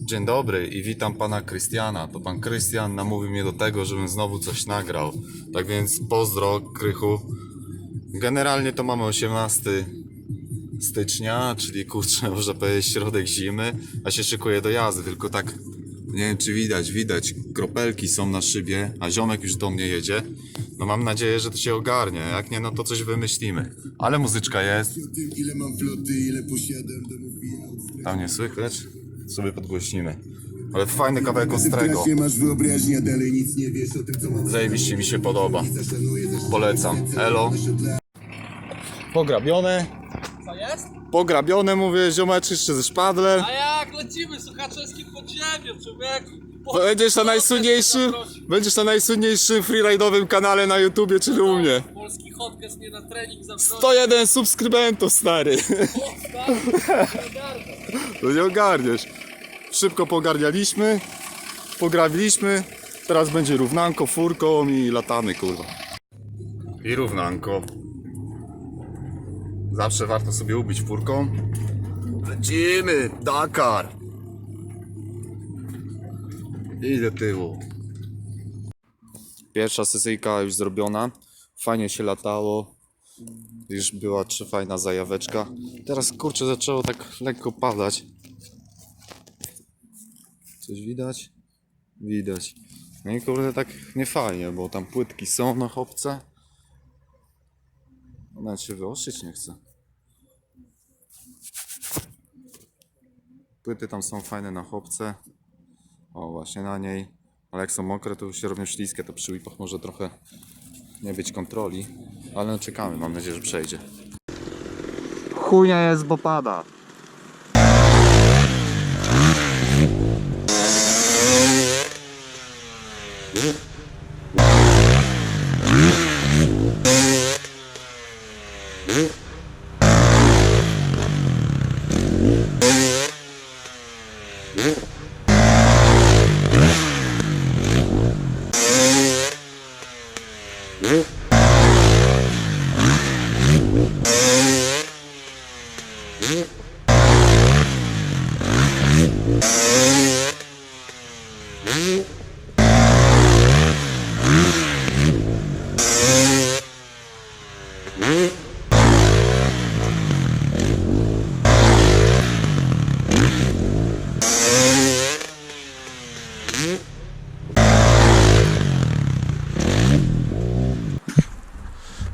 Dzień dobry i witam pana Krystiana. To pan Krystian namówił mnie do tego, żebym znowu coś nagrał. Tak więc pozdro, Krychu. Generalnie to mamy 18 stycznia, czyli kurczę, można powiedzieć środek zimy, a się szykuję do jazdy, tylko tak nie wiem czy widać, widać, kropelki są na szybie, a ziomek już do mnie jedzie. No mam nadzieję, że to się ogarnie, jak nie, no to coś wymyślimy. Ale muzyczka jest, ile mam floty, ile posiadam tam nie słychać, sobie podgłośnimy. Ale fajny kawałek ostrego. klasie masz wyobraźnię, dalej nic nie wiesz o tym, co mam Zajebiście mi się podoba. Polecam. Elo. Pograbione. Co jest? Pograbione mówię, ziomeczyszcze ze szpadlem. A jak lecimy słuchaczewskim podziemiem, człowieku? Będziesz na najsłynniejszym, będziesz na najsłynniejszym freeride'owym kanale na YouTubie, czyli u mnie. Polski hotkes nie na trening zaprosił. 101 subskrybentów, stary. To nie ogarniesz. Szybko pogarnialiśmy, pograwiliśmy. Teraz będzie równanko, furką i latamy, kurwa. I równanko. Zawsze warto sobie ubić furką. Lecimy! Dakar! I do tyłu. Pierwsza sesyjka już zrobiona. Fajnie się latało. Już była czy fajna zajaweczka. Teraz kurczę zaczęło tak lekko padać. Coś widać? Widać. No i kurde tak nie fajnie, bo tam płytki są na chopce. Ona się wyostrzyć nie chce. Płyty tam są fajne na chopce. O, właśnie na niej. Ale jak są mokre, to już się robią śliskie. To przy whipach może trochę nie być kontroli. Ale no czekamy, mam nadzieję, że przejdzie. Chujnia jest, bo pada.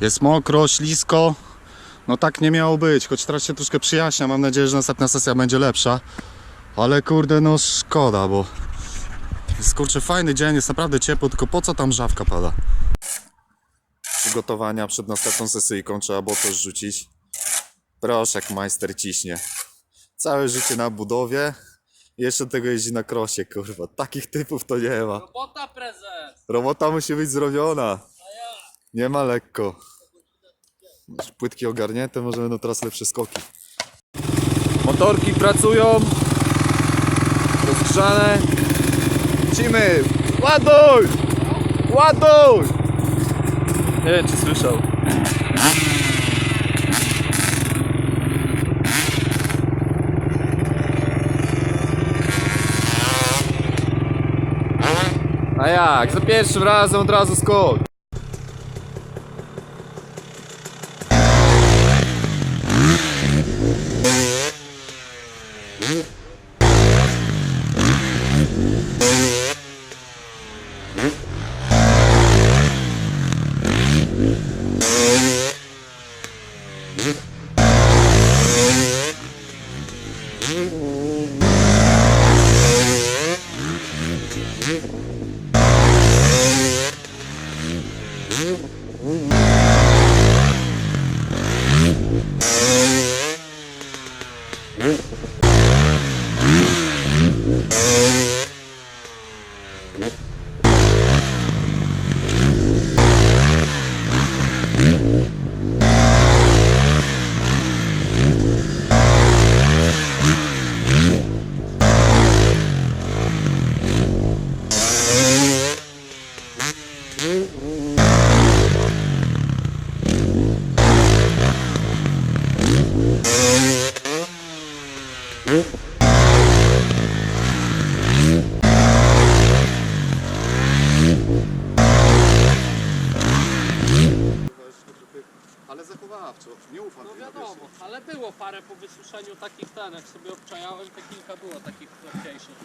Jest mokro, ślisko. No tak nie miało być, choć teraz się troszkę przyjaśnia. Mam nadzieję, że następna sesja będzie lepsza. Ale kurde, no szkoda, bo jest kurczę fajny dzień, jest naprawdę ciepło, tylko po co tam żawka pada? Przygotowania przed następną sesyjką trzeba było to rzucić. Proszę, jak majster ciśnie. Całe życie na budowie. Jeszcze tego jeździ na krosie, kurwa. Takich typów to nie ma. Robota prezes! Robota musi być zrobiona. Nie ma lekko. Płytki ogarnięte, może będą teraz lepsze skoki. Motorki pracują. Rozgrzane. Lecimy! Ładuj! Ładuj! Nie wiem, czy słyszał. A jak? Za pierwszym razem od razu skok. Ale zachowawczo, nie ufam. No wiadomo, ale było parę po wysuszeniu takich ten, jak sobie obczajałem, to kilka było takich lepiejszych.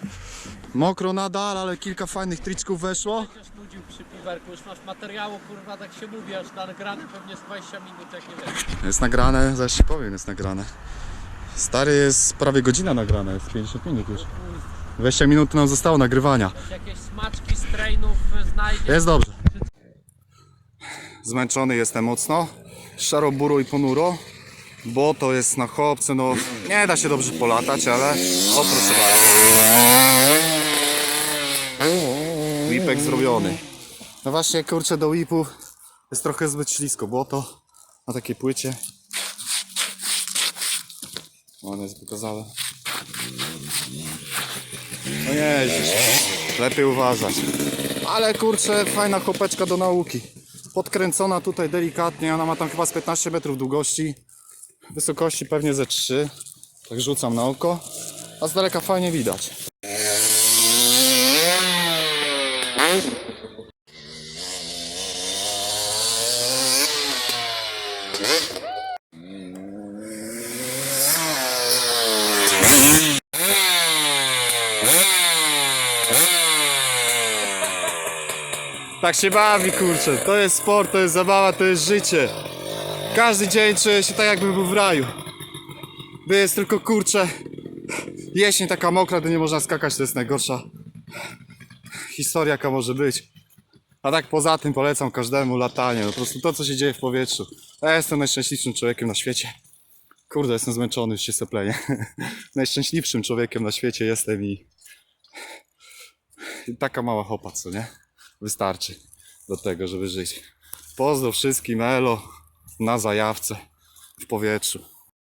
Mokro nadal, ale kilka fajnych triczków weszło. Przecież nudził przy piwerku, już masz materiału, kurwa, tak się mówi, aż nagrane pewnie z 20 minut, jak nie wiem. Jest nagrane, zaś ci powiem, jest nagrane. Stary jest prawie godzina nagrana, jest 50 minut już. 20 minut nam zostało nagrywania. Jakieś smaczki z trainów znajdziesz. Jest dobrze. Zmęczony jestem mocno. Szaro, buro i ponuro. Bo to jest na chłopce, no nie da się dobrze polatać, ale o proszę bardzo. Whipek zrobiony. No właśnie kurczę do whipów jest trochę zbyt ślisko, bo to na takiej płycie. One jest pokazane. No nie, lepiej uważać. Ale kurczę, fajna chopeczka do nauki. Podkręcona tutaj delikatnie, ona ma tam chyba z 15 metrów długości. Wysokości pewnie ze 3. Tak rzucam na oko. A z daleka fajnie widać. Tak się bawi, kurczę. To jest sport, to jest zabawa, to jest życie. Każdy dzień czuję się tak, jakbym był w raju. Gdy jest tylko kurczę. Jesień taka mokra, gdy nie można skakać, to jest najgorsza historia, jaka może być. A tak poza tym polecam każdemu latanie. Po prostu to, co się dzieje w powietrzu. Ja jestem najszczęśliwszym człowiekiem na świecie. Kurde, jestem zmęczony, już się seplenie. Najszczęśliwszym człowiekiem na świecie jestem i taka mała chopa, co nie? Wystarczy do tego, żeby żyć. Pozdro wszystkim, elo, na zajawce, w powietrzu.